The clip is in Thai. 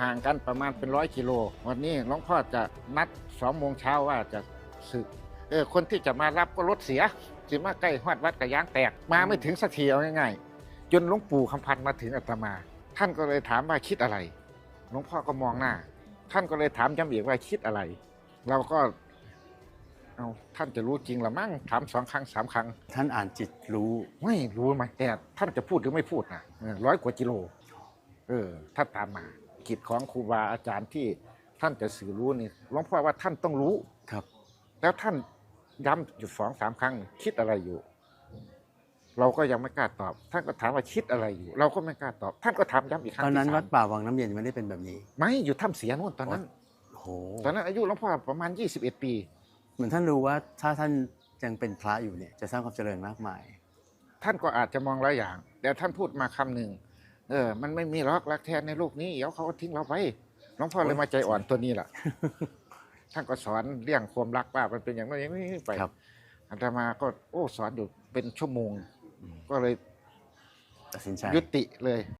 ห่างกันประมาณเป็นร้อยกิโล วันนี้หลวงพ่อจะนัดสองโมงเช้าว่าจะสึกเออคนที่จะมารับก็รถเสียสิมาใกล้ฮอดวัดกระยางแตกมาไม่ถึงสักทีเอาง่ายๆ จนหลวงปู่คำพันธ์มาถึงอาตมา ท่านก็เลยถามว่าคิดอะไรหลวงพ่อก็มองหน้า ท่านก็เลยถามย้ำอีกว่าคิดอะไร เราก็เอาท่านจะรู้จริงหรือมั้งถามสองครั้งสามครั้ง ท่านอ่านจิตรู้ไม่รู้ไหมแต่ท่านจะพูดหรือไม่พูดนะเออร้อยกว่ากิโล เออถ้าตามมา กิจของครูบาอาจารย์ที่ท่านจะสื่อรู้นี่หลวงพ่อว่าท่านต้องรู้ครับ แล้วท่านย้ำอยู่สองสามครั้ง คิดอะไรอยู่ เราก็ยังไม่กล้าตอบ ท่านก็ถามว่าคิดอะไรอยู่ เราก็ไม่กล้าตอบ ท่านก็ถามย้ำอีกครั้งตอนนั้นที่วัสาดมป่าวังน้ำเย็นไม่ได้เป็นแบบนี้ ไม่อยู่ถ้ำเสียนู่นตอนนั้น โอ้โหตอนนั้นอายุหลวงพ่อประมาณ 21 ปี เหมือนท่านรู้ว่าถ้าท่านยังเป็นพระอยู่เนี่ยจะสร้างความเจริญมากมาย ท่านก็อาจจะมองหลายอย่างแต่ท่านพูดมาคำหนึ่ง เออ มันไม่มีหรอกรักแท้ในโลกนี้ เดี๋ยวเขาก็ทิ้งเราไปหลวงพ่อเลยมาใจอ่อนตัวนี้แหละท่านก็สอนเรื่องความรักว่ามันเป็นอย่างนั้นอย่างนี้ไปครับ อาตมาก็โอ้สอนอยู่เป็นชั่วโมง ก็เลยตัดสินใจ ยุติเลย